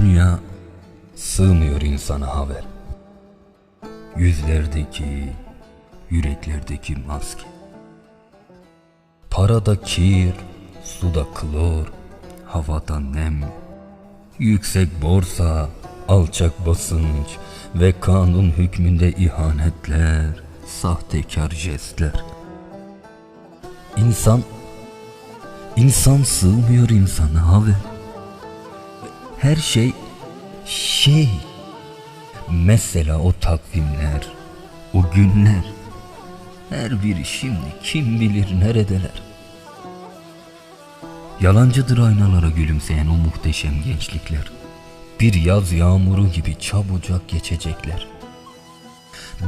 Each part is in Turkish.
dünya sığmıyor insana haber. Yüzlerdeki, yüreklerdeki maske. Parada kir, suda klor, havada nem. Yüksek borsa, alçak basınç ve kanun hükmünde ihanetler, sahtekar jestler. İnsan, insan sığmıyor insana haber. Her şey şey. Mesela o takvimler, o günler. Her biri şimdi kim bilir neredeler. Yalancıdır aynalara gülümseyen o muhteşem gençlikler. Bir yaz yağmuru gibi çabucak geçecekler.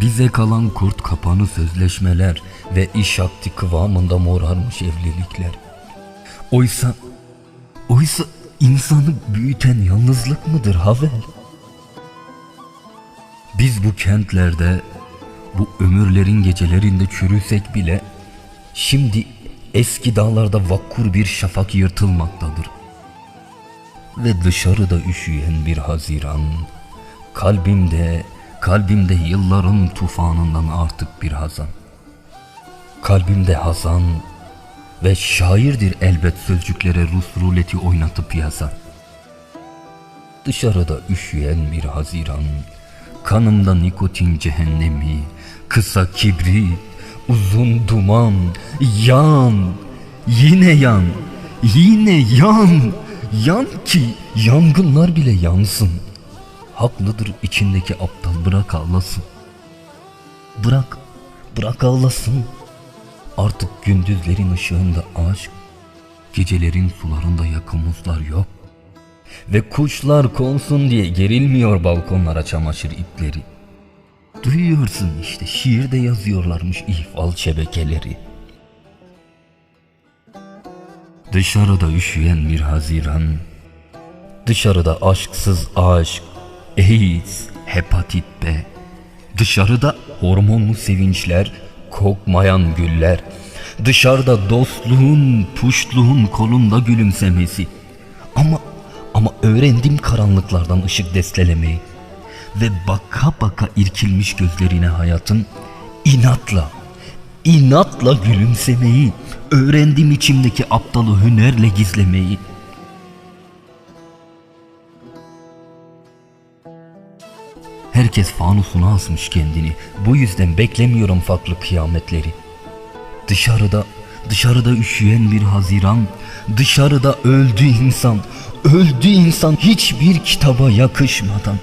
Bize kalan kurt kapanı sözleşmeler ve iş akti kıvamında morarmış evlilikler. Oysa, oysa insanı büyüten yalnızlık mıdır Havel? Biz bu kentlerde, bu ömürlerin gecelerinde çürüsek bile, şimdi eski dağlarda vakkur bir şafak yırtılmaktadır. Ve dışarıda üşüyen bir haziran, kalbimde, kalbimde yılların tufanından artık bir hazan. Kalbimde hazan ve şairdir elbet sözcüklere Rus ruleti oynatıp yazan. Dışarıda üşüyen bir haziran, kanımda nikotin cehennemi, kısa kibrit, uzun duman, yan, yine yan, yine yan, yan ki yangınlar bile yansın. Haklıdır içindeki aptal bırak ağlasın. Bırak, bırak ağlasın. Artık gündüzlerin ışığında aşk, gecelerin sularında yakımızlar yok. Ve kuşlar konsun diye gerilmiyor balkonlara çamaşır ipleri. Duyuyorsun işte şiirde yazıyorlarmış ihval şebekeleri. Dışarıda üşüyen bir haziran, dışarıda aşksız aşk, AIDS, hepatit B, dışarıda hormonlu sevinçler, kokmayan güller, dışarıda dostluğun, puştluğun kolunda gülümsemesi. Ama ama öğrendim karanlıklardan ışık destelemeyi ve baka baka irkilmiş gözlerine hayatın inatla, inatla gülümsemeyi, öğrendim içimdeki aptalı hünerle gizlemeyi. Herkes fanusuna asmış kendini. Bu yüzden beklemiyorum farklı kıyametleri. Dışarıda, dışarıda üşüyen bir haziran, dışarıda öldü insan, öldü insan hiçbir kitaba yakışmadan.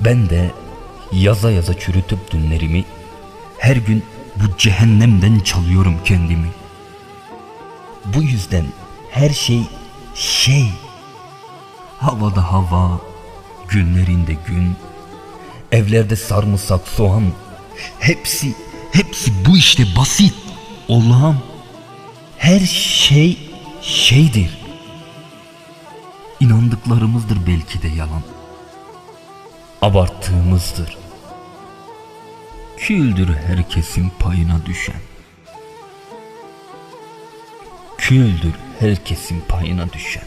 Ben de yaza yaza çürütüp dünlerimi, her gün bu cehennemden çalıyorum kendimi. Bu yüzden her şey şey. Havada hava, günlerinde gün, evlerde sarımsak, soğan, hepsi, hepsi bu işte basit, olağan. Her şey şeydir. İnandıklarımızdır belki de yalan. Abarttığımızdır. Küldür herkesin payına düşen. Küldür herkesin payına düşen.